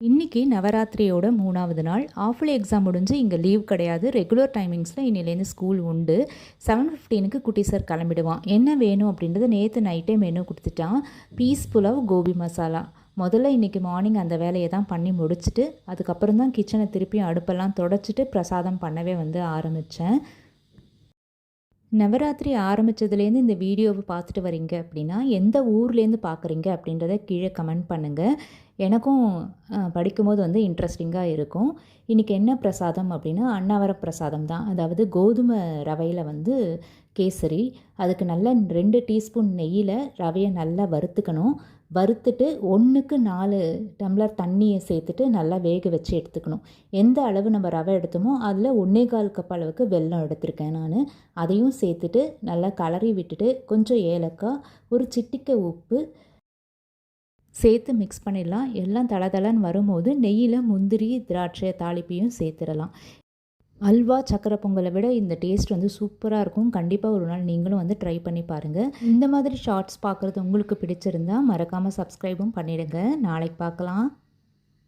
இன்றைக்கி நவராத்திரியோட மூணாவது நாள். ஆஃபுல் எக்ஸாம் முடிஞ்சு இங்கே லீவ் கிடையாது. ரெகுலர் டைமிங்ஸில் இன்னிலேருந்து ஸ்கூல் உண்டு. செவன் ஃபிஃப்டீனுக்கு குட்டி சார் கிளம்பிடுவான். என்ன வேணும் அப்படின்றத நேற்று நைட்டே மெனு கொடுத்துட்டான். பீஸ் புலாவ் கோபி மசாலா முதல்ல இன்றைக்கி மார்னிங் அந்த வேலையை தான் பண்ணி முடிச்சுட்டு அதுக்கப்புறம் தான் கிச்சனை திருப்பியும் அடுப்பெல்லாம் தொடச்சிட்டு பிரசாதம் பண்ணவே வந்து ஆரம்பித்தேன் நவராத்திரி ஆரம்பித்ததுலேருந்து இந்த வீடியோவை பார்த்துட்டு வரீங்க அப்படின்னா எந்த ஊர்லேருந்து பார்க்குறீங்க அப்படின்றத கீழே கமெண்ட் பண்ணுங்கள் எனக்கும் படிக்கும்போது வந்து இன்ட்ரெஸ்டிங்காக இருக்கும். இன்றைக்கி என்ன பிரசாதம் அப்படின்னா அன்னாவர பிரசாதம் தான். அதாவது கோதுமை ரவையில் வந்து கேசரி. அதுக்கு நல்லா ரெண்டு டீஸ்பூன் நெய்யில் ரவையை நல்லா வறுத்துக்கணும். வறுத்துட்டு ஒன்றுக்கு நாலு டம்ளர் தண்ணியை சேர்த்துட்டு நல்லா வேக வச்சு எடுத்துக்கணும். எந்த அளவு நம்ம ரவை எடுத்தோமோ அதில் ஒன்றே கால் கப் அளவுக்கு வெல்லம் எடுத்திருக்கேன் நான். அதையும் சேர்த்துட்டு நல்லா கலரி விட்டுட்டு கொஞ்சம் ஏலக்காய் ஒரு சிட்டிக்கை உப்பு சேர்த்து மிக்ஸ் பண்ணிடலாம். எல்லாம் தளதளன்னு வரும்போது நெய்யில் முந்திரி திராட்சை தாளிப்பையும் சேர்த்துடலாம். அல்வா சக்கரை பொங்கலை விட இந்த டேஸ்ட் வந்து சூப்பராக இருக்கும். கண்டிப்பாக ஒரு நாள் நீங்களும் வந்து ட்ரை பண்ணி பாருங்கள் இந்த மாதிரி ஷார்ட்ஸ் பார்க்குறது உங்களுக்கு பிடிச்சிருந்தா மறக்காமல் சப்ஸ்கிரைபும் பண்ணிடுங்க. நாளைக்கு பார்க்கலாம்.